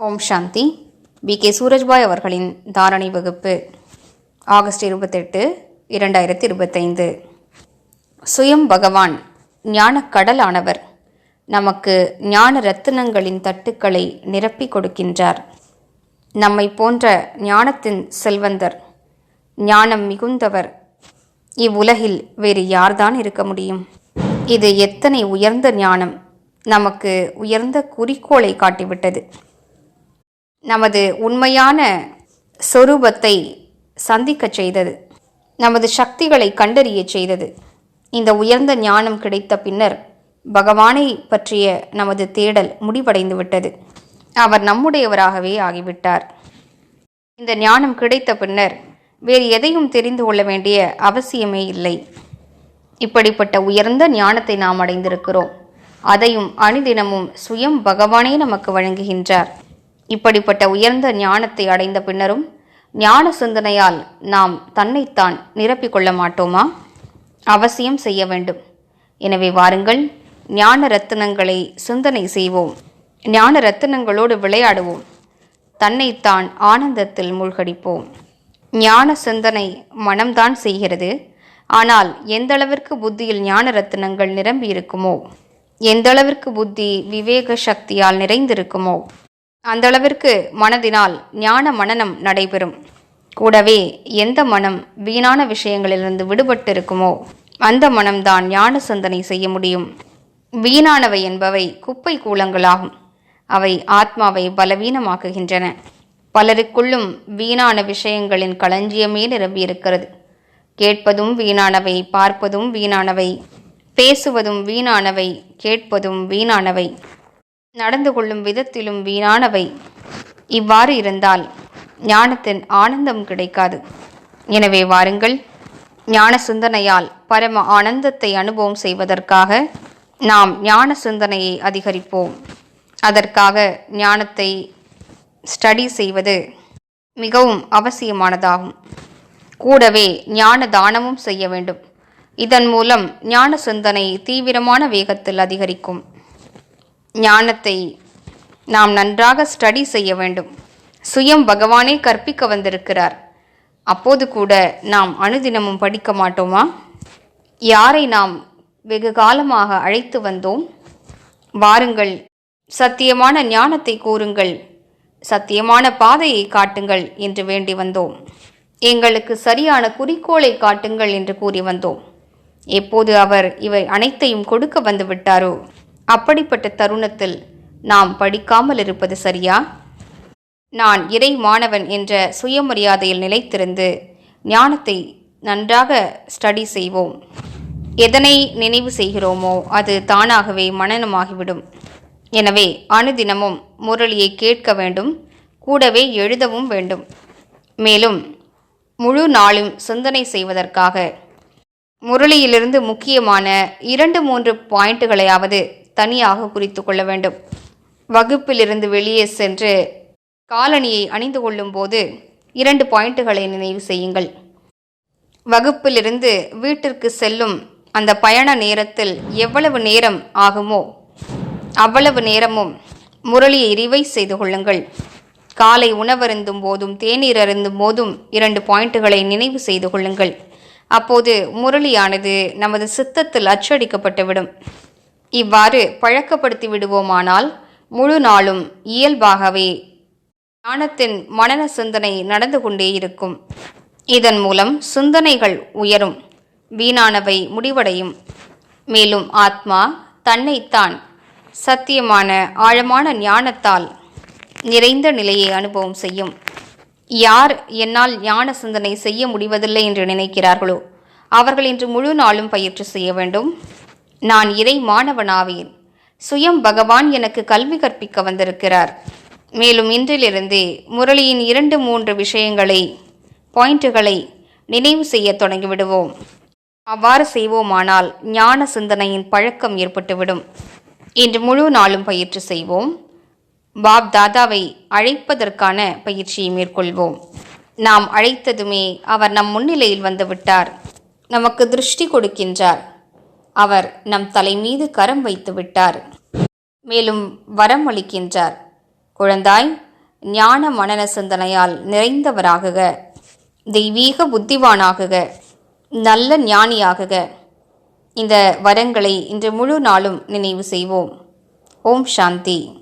ஓம் சாந்தி. B. K. Surajbhai அவர்களின் தாரணை வகுப்பு ஆகஸ்ட் இருபத்தெட்டு இரண்டாயிரத்தி இருபத்தைந்து. சுயம் பகவான் ஞானக் கடலானவர் நமக்கு ஞான ரத்தினங்களின் தட்டுக்களை நிரப்பிக் கொடுக்கின்றார். நம்மை போன்ற ஞானத்தின் செல்வந்தர் ஞானம் மிகுந்தவர் இவ்வுலகில் வேறு யார்தான் இருக்க முடியும்? இது எத்தனை உயர்ந்த ஞானம் நமக்கு உயர்ந்த குறிக்கோளை காட்டிவிட்டது. நமது உண்மையான சொரூபத்தை சந்திக்கச் செய்தது. நமது சக்திகளை கண்டறியச் செய்தது. இந்த உயர்ந்த ஞானம் கிடைத்த பின்னர் பகவானை பற்றிய நமது தேடல் முடிவடைந்து விட்டது அவர் நம்முடையவராகவே ஆகிவிட்டார். இந்த ஞானம் கிடைத்த பின்னர் வேறு எதையும் தெரிந்து கொள்ள வேண்டிய அவசியமே இல்லை. இப்படிப்பட்ட உயர்ந்த ஞானத்தை நாம் அடைந்திருக்கிறோம். அதையும் அணிதினமும் சுயம் பகவானே நமக்கு வழங்குகின்றார். இப்படிப்பட்ட உயர்ந்த ஞானத்தை அடைந்த பின்னரும் ஞான சிந்தனையால் நாம் தன்னைத்தான் நிரப்பிக் கொள்ள மாட்டோமா? அவசியம் செய்ய வேண்டும். எனவே வாருங்கள் ஞான ரத்தினங்களை சிந்தனை செய்வோம். ஞான ரத்தினங்களோடு விளையாடுவோம். தன்னைத்தான் ஆனந்தத்தில் மூழ்கடிப்போம். ஞான சிந்தனை மனம்தான் செய்கிறது. ஆனால் எந்தளவிற்கு புத்தியில் ஞான ரத்தினங்கள் நிரம்பி இருக்குமோ புத்தி விவேக சக்தியால் நிறைந்திருக்குமோ? அந்த அளவிற்கு மனதினால் ஞான மனனம் நடைபெறும். கூடவே எந்த மனம் வீணான விஷயங்களிலிருந்து விடுபட்டிருக்குமோ அந்த மனம்தான் ஞான சிந்தனை செய்ய முடியும். வீணானவை என்பவை குப்பை கூலங்களாகும். அவை ஆத்மாவை பலவீனமாக்குகின்றன. பலருக்குள்ளும் வீணான விஷயங்களின் களஞ்சியமே நிரம்பியிருக்கிறது. கேட்பதும் வீணானவை பார்ப்பதும் வீணானவை பேசுவதும் வீணானவை கேட்பதும் வீணானவை. நடந்து கொள்ளும் விதத்திலும் வீணானவை. இவ்வாறு இருந்தால் ஞானத்தின் ஆனந்தம் கிடைக்காது. எனவே வாருங்கள் ஞான சிந்தனையால் பரம ஆனந்தத்தை அனுபவம் செய்வதற்காக நாம் ஞான சிந்தனையை அதிகரிப்போம். அதற்காக ஞானத்தை ஸ்டடி செய்வது மிகவும் அவசியமானதாகும். கூடவே ஞான தானமும் செய்ய வேண்டும். இதன் மூலம் ஞான சிந்தனை தீவிரமான வேகத்தில் அதிகரிக்கும். ஞானத்தை நாம் நன்றாக ஸ்டடி செய்ய வேண்டும். சுயம் பகவானே கற்பிக்க வந்திருக்கிறார். அப்போது கூட நாம் அனுதினமும் படிக்க மாட்டோமா? யாரை நாம் வெகு காலமாக அழைத்து வந்தோம்? வாருங்கள் சத்தியமான ஞானத்தை கூறுங்கள் சத்தியமான பாதையை காட்டுங்கள் என்று வேண்டி வந்தோம். எங்களுக்கு சரியான குறிக்கோளை காட்டுங்கள் என்று கூறி வந்தோம். எப்போது அவர் இவை அனைத்தையும் கொடுக்க வந்து விட்டாரோ? அப்படிப்பட்ட தருணத்தில் நாம் படிக்காமல் இருப்பது சரியா? நான் இறை மாணவன் என்ற சுயமரியாதையில் நிலைத்திருந்து ஞானத்தை நன்றாக ஸ்டடி செய்வோம். எதனை நினைவு செய்கிறோமோ அது தானாகவே மனனமாகிவிடும் எனவே அனுதினமும் முரளியை கேட்க வேண்டும் கூடவே எழுதவும் வேண்டும். மேலும் முழு நாளும் சிந்தனை செய்வதற்காக முரளியிலிருந்து முக்கியமான இரண்டு மூன்று பாயிண்ட்டுகளையாவது தனியாக குறித்து கொள்ள வேண்டும். வகுப்பிலிருந்து வெளியே சென்று காலணியை அணிந்து கொள்ளும்போது இரண்டு பாயிண்ட்டுகளை நினைவு செய்யுங்கள். வகுப்பிலிருந்து வீட்டிற்கு செல்லும் அந்த பயண நேரத்தில் எவ்வளவு நேரம் ஆகுமோ அவ்வளவு நேரமும் முரளியை ரிவைஸ் செய்து கொள்ளுங்கள். காலை உணவருந்தும் போதும் தேநீர் அருந்தும் போதும் இரண்டு பாயிண்ட்டுகளை நினைவு செய்து கொள்ளுங்கள். அப்போது முரளியானது நமது சித்தத்தில் அச்சடிக்கப்பட்டுவிடும். இவ்வாறு பழக்கப்படுத்தி விடுவோமானால் முழு நாளும் இயல்பாகவே ஞானத்தின் மனன சிந்தனை நடந்து கொண்டே இருக்கும். இதன் மூலம் சிந்தனைகள் உயரும் வீணானவை முடிவடையும். மேலும் ஆத்மா தன்னைத்தான் சத்தியமான ஆழமான ஞானத்தால் நிறைந்த நிலையை அனுபவம் செய்யும். யார் என்னால் ஞான சிந்தனை செய்ய முடிவதில்லை என்று நினைக்கிறார்களோ அவர்கள் இன்று முழு நாளும் பயிற்சி செய்ய வேண்டும். நான் இறை மாணவனாவேன். சுயம் பகவான் எனக்கு கல்வி கற்பிக்க வந்திருக்கிறார். மேலும் இன்றிலிருந்தே முரளியின் இரண்டு மூன்று விஷயங்களை பாயிண்ட்டுகளை நினைவு செய்ய தொடங்கிவிடுவோம். அவ்வாறு செய்வோமானால் ஞான சிந்தனையின் பழக்கம் ஏற்பட்டுவிடும். இன்று முழு நாளும் பயிற்சி செய்வோம். பாப் தாதாவை அழைப்பதற்கான பயிற்சியை மேற்கொள்வோம். நாம் அழைத்ததுமே அவர் நம் முன்னிலையில் வந்துவிட்டார் நமக்கு திருஷ்டி கொடுக்கின்றார். அவர் நம் தலை மீது கரம் வைத்து விட்டார். மேலும் வரம் அளிக்கின்றார். குழந்தாய் ஞான மனன சிந்தனையால் நிறைந்தவராகுக. தெய்வீக புத்திவானாகுக. நல்ல ஞானியாகுக. இந்த வரங்களை இன்று முழு நாளும் நினைவு செய்வோம். ஓம் சாந்தி.